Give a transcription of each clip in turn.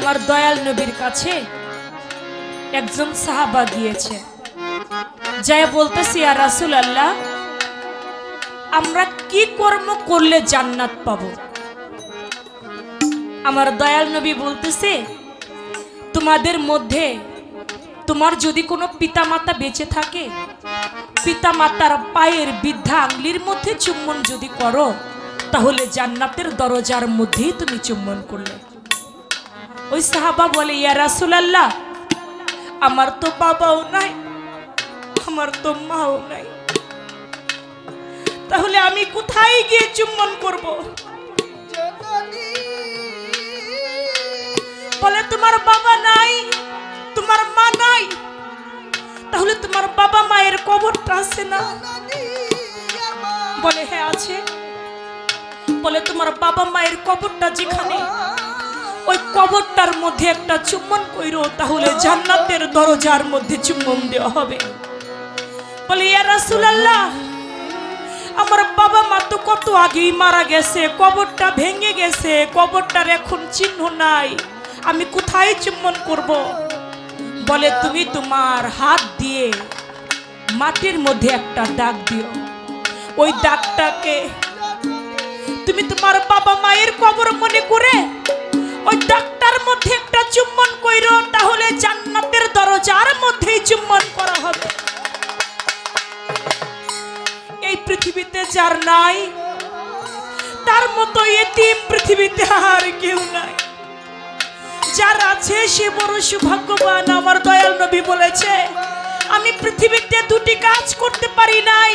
আমার দয়াল নবীর কাছে একজন সাহাবা গিয়েছে। যাই বলতেছি আর রাসুল আল্লাহ আমরা কি কর্ম করলে জান্নাত পাব? আমার দয়াল নবী বলতেছে, তোমাদের মধ্যে তোমার যদি কোনো পিতামাতা বেঁচে থাকে, পিতামাতার পায়ের বৃদ্ধা আঙ্গলির মধ্যে চুম্বন যদি করো, তাহলে জান্নাতের দরজার মধ্যেই তুমি চুম্বন করলে। ওই সাহাবা বলে, ইয়া রাসুলাল্লাহ, আমার তো বাবাও নাই, আমার তো মাও নাই। তাহলে আমি কোথায় গিয়ে চুম্বন করব? বলে, তোমার বাবা নাই, তোমার মা নাই। তাহলে তোমার বাবা মায়ের কবরটা আছে না? বলে হ্যাঁ আছে। বলে, তোমার বাবা মায়ের কবরটা যেখানে ওই কবরটার মধ্যে একটা চুম্বন কইরো, তাহলে জান্নাতের দরজার মধ্যে চুম্বন দেওয়া হবে। বলে, ইয়া রাসূলুল্লাহ, আমার বাবা মা তো কত আগেই মারা গেছে, কবরটা ভেঙে গেছে, কবরটার এখন চিহ্ন নাই, আমি কোথায় চুম্বন করব? বলে, তুমি তোমার হাত দিয়ে মাটির মধ্যে একটা দাগ দিও। ওই দাগটাকে তুমি তোমার বাবা মায়ের কবর মনে করে পৃথিবীতে আর কেউ নাই। যার আছে সে বড় সৌভাগ্যবান, আমার দয়াল নবী বলেছে, আমি পৃথিবীতে দুটি কাজ করতে পারি নাই।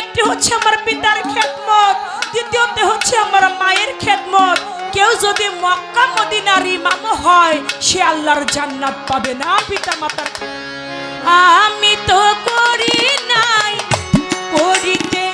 একটি হচ্ছে আমার পিতার খেদমত, দ্বিতীয়তে হচ্ছে আমার মায়ের খেদমত। কেউ যদি মক্কা মদিনার ইমাম হয়, সে আল্লাহর জান্নাত পাবে না, পিতা মাতার আমি তো করি নাই, করিতে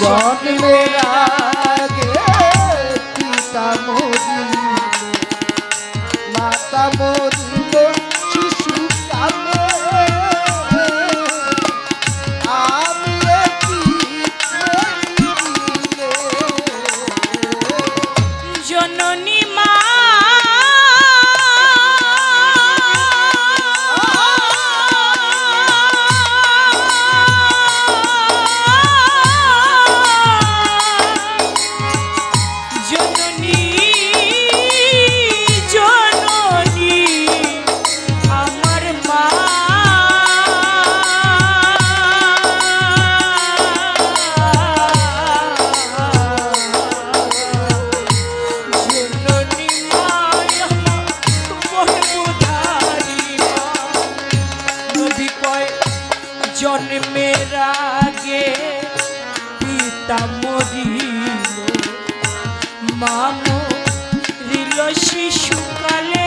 জন্মের। মামো রিল শিশুকালে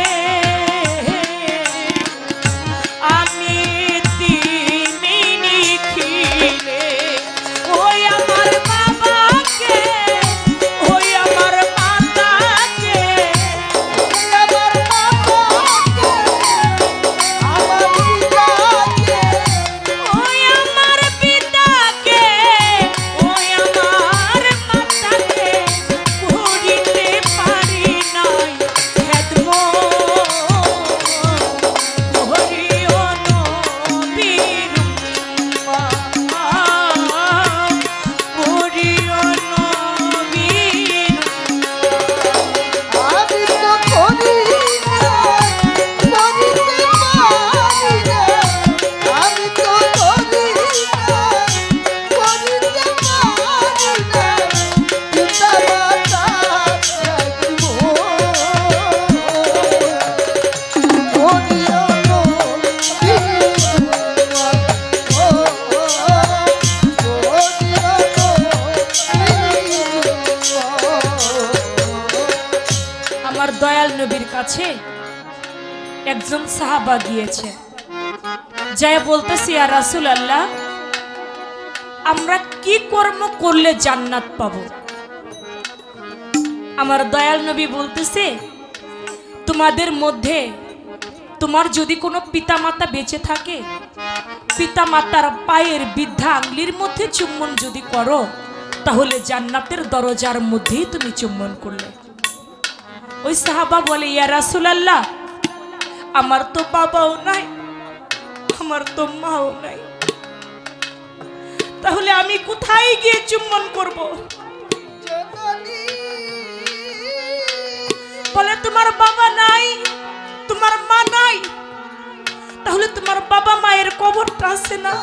একজন সাহাবা গিয়েছে। যাই বলতেছি আর রাসুল আল্লাহ আমরা কি কর্ম করলে জান্নাত পাবো? আমার দয়াল নবী বলতেছে, তোমাদের মধ্যে তোমার যদি কোনো পিতামাতা বেঁচে থাকে, পিতামাতার পায়ের বৃদ্ধা আঙ্গলির মধ্যে চুম্বন যদি করো, তাহলে জান্নাতের দরজার মধ্যেই তুমি চুম্বন করলে। ওই সাহাবা বলে, ইয়া রাসুলাল্লাহ আমার তো বাবাও নাই, আমার তো মাও নাই। তাহলে আমি কোথায় গিয়ে চুম্বন করব? বলে, তোমার বাবা নাই, তোমার মা নাই। তাহলে তোমার বাবা মায়ের কবরটা আছে না?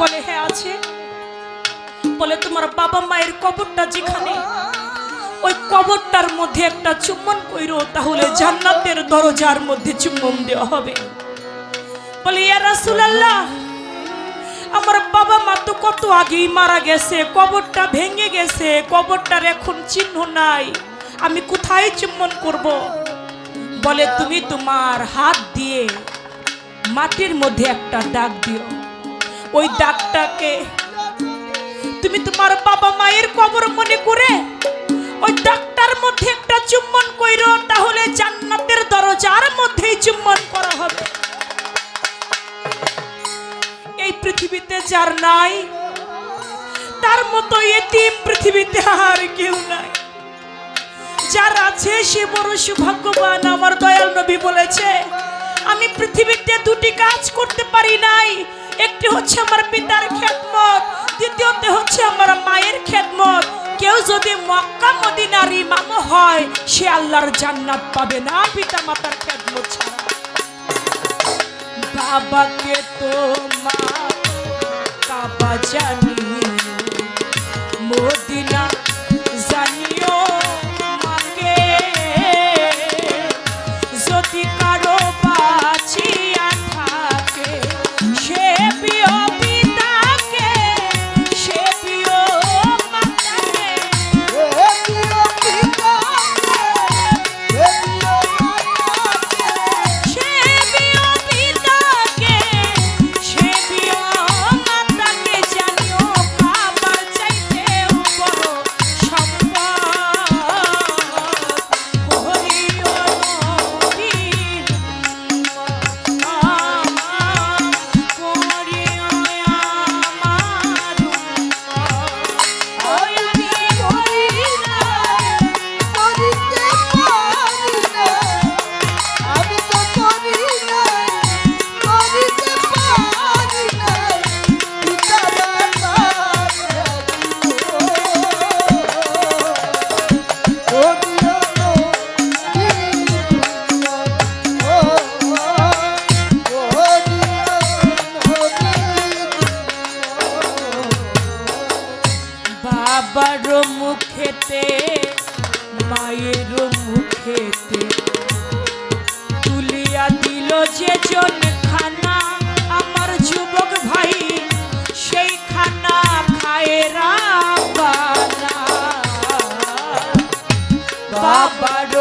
বলে হ্যাঁ আছে। বলে, তোমার বাবা মায়ের কবরটা যেখানে ওই কবরটার মধ্যে একটা চুম্বন কইরো, তাহলে জান্নাতের দরজার মধ্যে চুম্বন দেওয়া হবে। বলে, ইয়া রাসূলুল্লাহ, আমার বাবা মা তো কত আগেই মারা গেছে, কবরটা ভেঙে গেছে, কবরটার এখন চিহ্ন নাই, আমি কোথায় চুম্বন করব? বলে, তুমি তোমার হাত দিয়ে মাটির মধ্যে একটা দাগ দিও। ওই দাগটাকে তুমি তোমার বাবা মায়ের কবর মনে করে ওই ডাক্তার মধ্যে একটা চুম্বন কইরো, তাহলে জান্নাতের দরজার মধ্যেই চুম্বন করা হবে। এই পৃথিবীতে যার নাই, তার মতো এতিম পৃথিবীতে আর কেউ নাই। যার আছে, সে বড় সৌভাগ্যবান। আমার দয়াল নবী বলেছে, আমি পৃথিবীতে দুটি কাজ করতে পারি নাই। একটি হচ্ছে আমার পিতার খেদমত, দ্বিতীয়তে হচ্ছে আমার মায়ের খেদমত। কেউ যদি মক্কা মদিনার ইমাম হয়, সে আল্লাহর জান্নাত পাবে না পিতা মাতার খেদমত বাবাকে তো মা কাবা জানি মদিনা মায়ের মুখেতে তুলিয়া দিল যে জন খানা আমার যুবক ভাই সেই খানা খায় রাবানা। বাবার